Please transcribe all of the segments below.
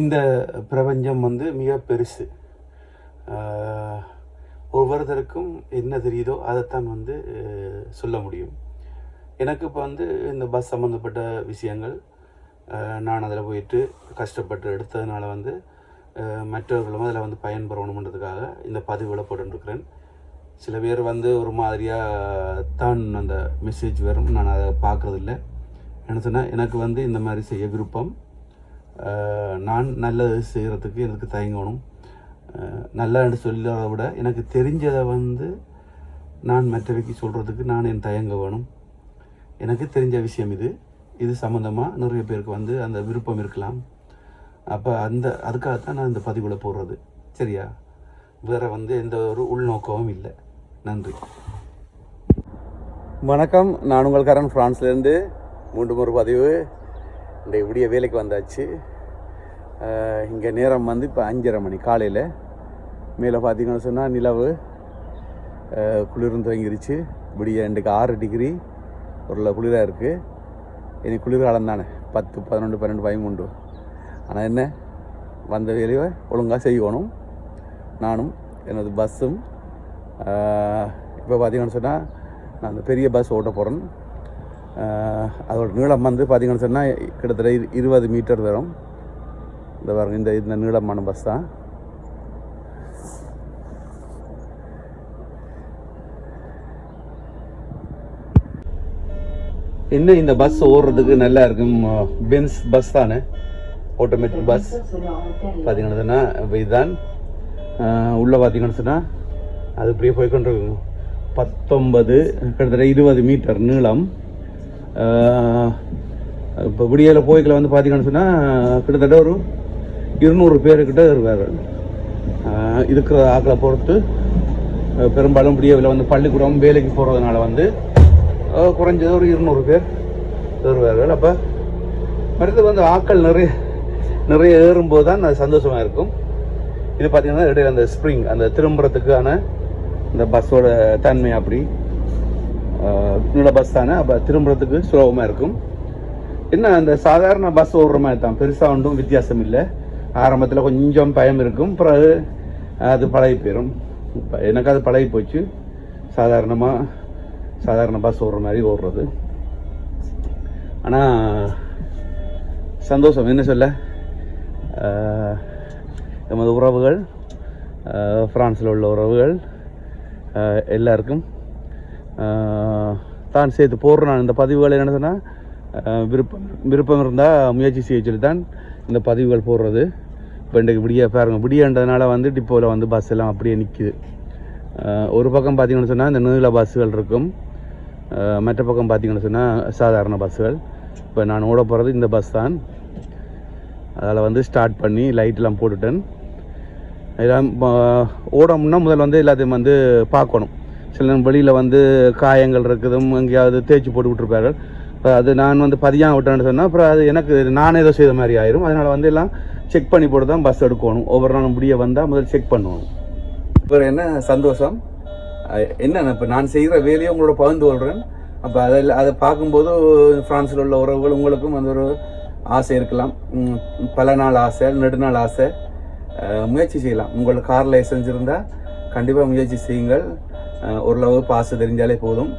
இந்த பிரபஞ்சம் வந்து மிக பெருசு. ஒவ்வொருத்தருக்கும் என்ன தெரியுதோ அதைத்தான் வந்து சொல்ல முடியும். எனக்கு இப்போ வந்து இந்த பஸ் சம்மந்தப்பட்ட விஷயங்கள் நான் அதில் போயிட்டு கஷ்டப்பட்டு எடுத்ததுனால வந்து மற்றவர்களும் அதில் வந்து பயன்பெறணுன்றதுக்காக இந்த பதிவில் போட்டுருக்கிறேன். சில பேர் வந்து ஒரு மாதிரியாக தான் அந்த மெசேஜ் வரும் நான் அதை பார்க்குறதில்ல. என்ன சொன்னால் எனக்கு வந்து இந்த மாதிரி செய்ய விருப்பம். நான் நல்லது செய்கிறதுக்கு எனக்கு தயங்கணும். நல்லான்னு நல்லன்னு விட எனக்கு தெரிஞ்சதை வந்து நான் மற்றவைக்கு சொல்கிறதுக்கு நான் என் தயங்க வேணும். எனக்கு தெரிஞ்ச விஷயம் இது. இது சம்மந்தமாக நிறைய பேருக்கு வந்து அந்த விருப்பம் இருக்கலாம். அப்போ அந்த அதுக்காகத்தான் நான் இந்த பதிவில் போடுறது. சரியா? வேறு வந்து எந்த ஒரு உள்நோக்கமும் இல்லை. நன்றி. வணக்கம். நான் உங்கள் கரண் ஃப்ரான்ஸ்லேருந்து மூன்று ஒரு பதிவு. இன்றைக்கு விடிய வேலைக்கு வந்தாச்சு. இங்கே நேரம் வந்து இப்போ அஞ்சரை மணி காலையில். மேலே பார்த்தீங்கன்னு சொன்னால் நிலவு அஹ், குளிரும் துவங்கிருச்சு. விடிய இன்றைக்கு ஆறு டிகிரி ஒரு குளிராக இருக்குது இனி குளிர்காலம் தானே. பத்து பதினொன்று பன்னெண்டு பதிமூன்று. ஆனால் என்ன வந்த வேலையை ஒழுங்காக செய்யணும். நானும் எனது பஸ்ஸும் இப்போ பார்த்தீங்கன்னு சொன்னால் நான் அந்த பெரிய பஸ் ஓட்ட போகிறேன் அதோட நீளம் வந்து பார்த்தீங்கன்னு சொன்னால் கிட்டத்தட்ட இருபது மீட்டர் வரும். இந்த பாருங்க இந்த இந்த நீளமான பஸ் தான். என்ன இந்த பஸ் ஓடுறதுக்கு நல்லா இருக்கும். பென்ஸ் பஸ் தானே? ஆட்டோமேட்டிக் பஸ் பார்த்தீங்கன்னு சொன்னால் இதுதான். உள்ளே பார்த்தீங்கன்னு சொன்னால் அது இப்படியே போய்கொண்டிருக்கும் பத்தொன்பது கிட்டத்தட்ட இருபது மீட்டர் நீளம். இப்போ விடியல போய்க்கில் வந்து பார்த்தீங்கன்னு சொன்னால் கிட்டத்தட்ட ஒரு இருநூறு பேருக்கிட்ட இருவார் இருக்கிற ஆக்களை பொறுத்து பெரும்பாலும் விடியவில் வந்து பள்ளிக்கூடம் வேலைக்கு போகிறதுனால வந்து குறைஞ்சது ஒரு இருநூறு பேர் ஏறுவார்கள் அப்போ அடுத்து வந்து ஆக்கள் நிறைய நிறைய ஏறும்போது தான் அது சந்தோஷமாக இருக்கும். இது பார்த்தீங்கன்னா இடையில அந்த ஸ்ப்ரிங் அந்த திரும்புறதுக்கான இந்த பஸ்ஸோட தன்மை அப்படி இன்னொரு பஸ் தானே? அப்போ திரும்புறதுக்கு சுலபமாக இருக்கும். என்ன அந்த சாதாரண பஸ் ஓடுற மாதிரி தான். பெருசாக ஒன்றும் வித்தியாசம் இல்லை. ஆரம்பத்தில் கொஞ்சம் பயம் இருக்கும். பிறகு அது பழகி போயிடும் இப்போ எனக்கு அது பழகி போச்சு. சாதாரணமாக சாதாரண பஸ் ஓடுற மாதிரி ஓடுறது. ஆனால் சந்தோஷம். என்ன சொல்ல? நமது எமது உறவுகள் ஃப்ரான்ஸில் உள்ள உறவுகள் எல்லாருக்கும் தான் சேர்த்து போடுறேன். நான் இந்த பதிவுகள் என்ன சொன்னால் விருப்பம் விருப்பம் இருந்தால் முயற்சி செய்ய சொல்லி தான் இந்த பதிவுகள் போடுறது. இப்போ இன்றைக்கு விடிய பாருங்க விடியன்றதுனால வந்து டிப்போவில் வந்து பஸ் எல்லாம் அப்படியே நிற்கிது ஒரு பக்கம் பார்த்தீங்கன்னு சொன்னால் இந்த நீள பஸ்ஸுகள் இருக்கும். மற்ற பக்கம் பார்த்தீங்கன்னு சொன்னால் சாதாரண பஸ்ஸுகள் இப்போ நான் ஓட போகிறது இந்த பஸ் தான். அதில் வந்து ஸ்டார்ட் பண்ணி லைட்லாம் போட்டுட்டேன். இதெல்லாம் ம- ஓடணும்னா முதல்ல வந்து எல்லாத்தையும் வந்து பார்க்கணும். சில வெளியில் வந்து காயங்கள் இருக்குதும் எங்கேயாவது தேய்ச்சி போட்டு விட்டுருப்பார்கள் அது நான் வந்து பதியாக விட்டேன்னு சொன்னால் அப்புறம் அது எனக்கு நான் ஏதோ செய்த மாதிரி ஆயிரும். அதனால் வந்து எல்லாம் செக் பண்ணி போட்டு தான் பஸ் எடுக்கணும். ஒவ்வொரு நாளும் முடிய வந்தால் முதல் செக் பண்ணணும். இப்போ என்ன? சந்தோஷம். என்ன இப்போ நான் செய்கிற வேலையை உங்களோட பகிர்ந்து கொள்கிறேன் அப்போ அதில் அதை பார்க்கும்போது ஃப்ரான்ஸில் உள்ள உறவுகள் உங்களுக்கும் அந்த ஒரு ஆசை இருக்கலாம். பல நாள் ஆசை நெடுநாள் ஆசை. முயற்சி செய்யலாம். உங்களுக்கு கார் லைசன்ஸ் இருந்தால் கண்டிப்பாக முயற்சி செய்யுங்கள். ஓரளவு பாசு தெரிஞ்சாலே போதும்.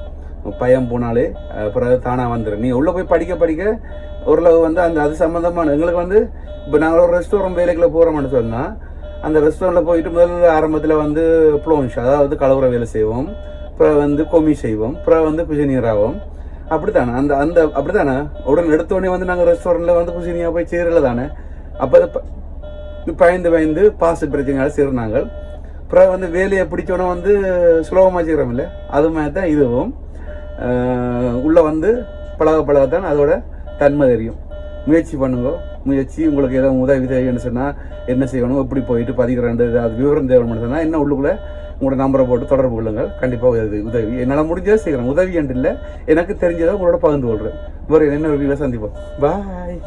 பயம் போனாலே பிறகு தானாக வந்துடும் நீ உள்ளே போய் படிக்க படிக்க ஓரளவு வந்து அந்த அது சம்மந்தமான எங்களுக்கு வந்து இப்போ நாங்கள் ஒரு ரெஸ்டாரண்ட் வேலைக்குள்ளே போகிறோம்னு சொன்னால் அந்த ரெஸ்டாரண்ட்டில் போயிட்டு முதல்ல ஆரம்பத்தில் வந்து ப்ளோன்ஷ் அதாவது கலவர வேலை செய்வோம். அப்புறம் வந்து கொமி செய்வோம். அப்புறம் வந்து குஜினியர் ஆகும் அப்படித்தானே? அந்த அந்த அப்படி தானே உடனே எடுத்த உடனே வந்து நாங்கள் ரெஸ்டாரண்ட்டில் வந்து குஜினியாக போய் சேரல தானே? அப்போ ப- பயந்து பயந்து பாசு பிரச்சனையால் சேர்னாங்க. அப்புறம் வந்து வேலையை பிடிச்சோன்னே வந்து சுலபமாக இல்லை? அது மாதிரி தான் இதுவும் உள்ளே வந்து பழக பழகத்தான் அதோட தன்மை தெரியும். முயற்சி பண்ணுங்க. முயற்சி உங்களுக்கு ஏதோ உதவி தேவைன்னு சொன்னால் என்ன செய்யணும் எப்படி போயிட்டு பதிக்கிறேன் அது விவரம் தேவைன்னு சொன்னால் என்ன உள்ளுக்குள்ளே உங்களோட நம்பரை போட்டு தொடர்பு கொள்ளுங்கள். கண்டிப்பாக உதவி உதவி. என்னால் முடிஞ்சதை செய்கிறேன் உதவி என்று இல்லை. எனக்கு தெரிஞ்சதை உங்களோட பகிர்ந்து கொள்கிறேன் வேறு என்ன வீட்டில் சந்திப்போம். பாய்